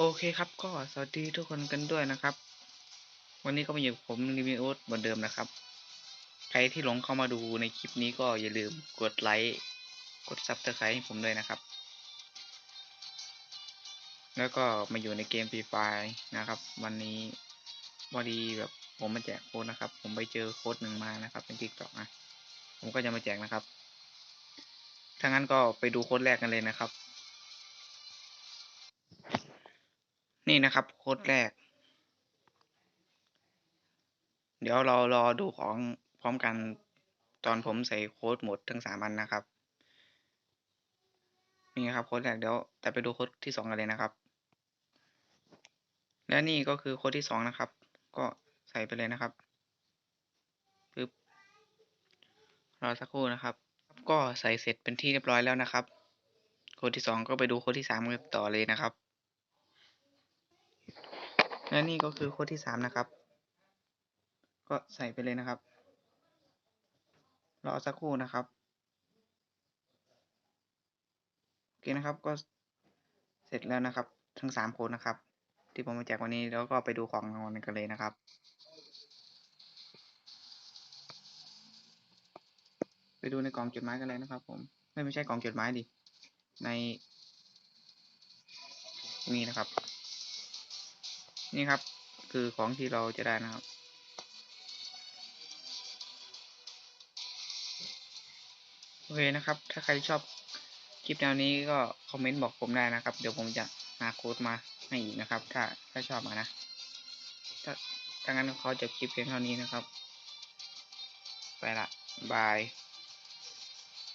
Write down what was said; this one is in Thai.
โอเคครับก็สวัสดีทุกคนกันด้วยนะครับ วันนี้ก็มาอยู่ผมรีวิวเหมือนเดิมนะครับ ใครที่หลงเข้ามาดูในคลิปนี้ก็อย่าลืมกดไลค์กดซับสไครต์ให้ผมด้วยนะครับ แล้วก็มาอยู่ในเกมฟรีไฟนะครับ วันนี้พอดีแบบผมมาแจกโค้ดนะครับ ผมไปเจอโค้ดหนึ่งมานะครับ เป็นทิกตอกนะผมก็จะมาแจกนะครับถ้างั้นก็ไปดูโค้ดแรกกันเลยนะครับ นี่นะครับโค้ดแรก เดี๋ยวเรารอดูของพร้อมกันตอนผมใส่โค้ดหมดทั้งสามอันนะครับ นี่นะครับโค้ดแรกเดี๋ยวแต่ไปดูโค้ดที่สองกันเลยนะครับ และนี่ก็คือโค้ดที่สองนะครับ ก็ใส่ไปเลยนะครับปึ๊บรอสักครู่นะครับ ก็ใส่เสร็จเป็นที่เรียบร้อยแล้วนะครับโค้ดที่สองก็ไปดูโค้ดที่สามกันต่อเลยนะครับ และนี่ก็คือโค้ดที่สามนะครับ ก็ใส่ไปเลยนะครับ รอสักครู่นะครับ โอเคนะครับก็เสร็จแล้วนะครับ ทั้งสามโค้ดนะครับ ที่ผมมาแจกวันนี้แล้วก็ไปดูของรางวัลกันเลยนะครับไปดูในกล่องจดหมายกันเลยนะครับ ผมไม่ไม่ใช่กล่องจดหมายดิในนี่นะครับ นี่ครับ คือของที่เราจะได้นะครับ โอเคนะครับ ถ้าใครชอบคลิปแนวนี้ก็คอมเมนต์บอกผมได้นะครับ เดี๋ยวผมจะหาโค้ดมาให้อีกนะครับ ถ้าถ้าชอบมานะ ถ้าถ้างั้นเขาจะคลิปเพียงเท่านี้นะครับ ไปละบาย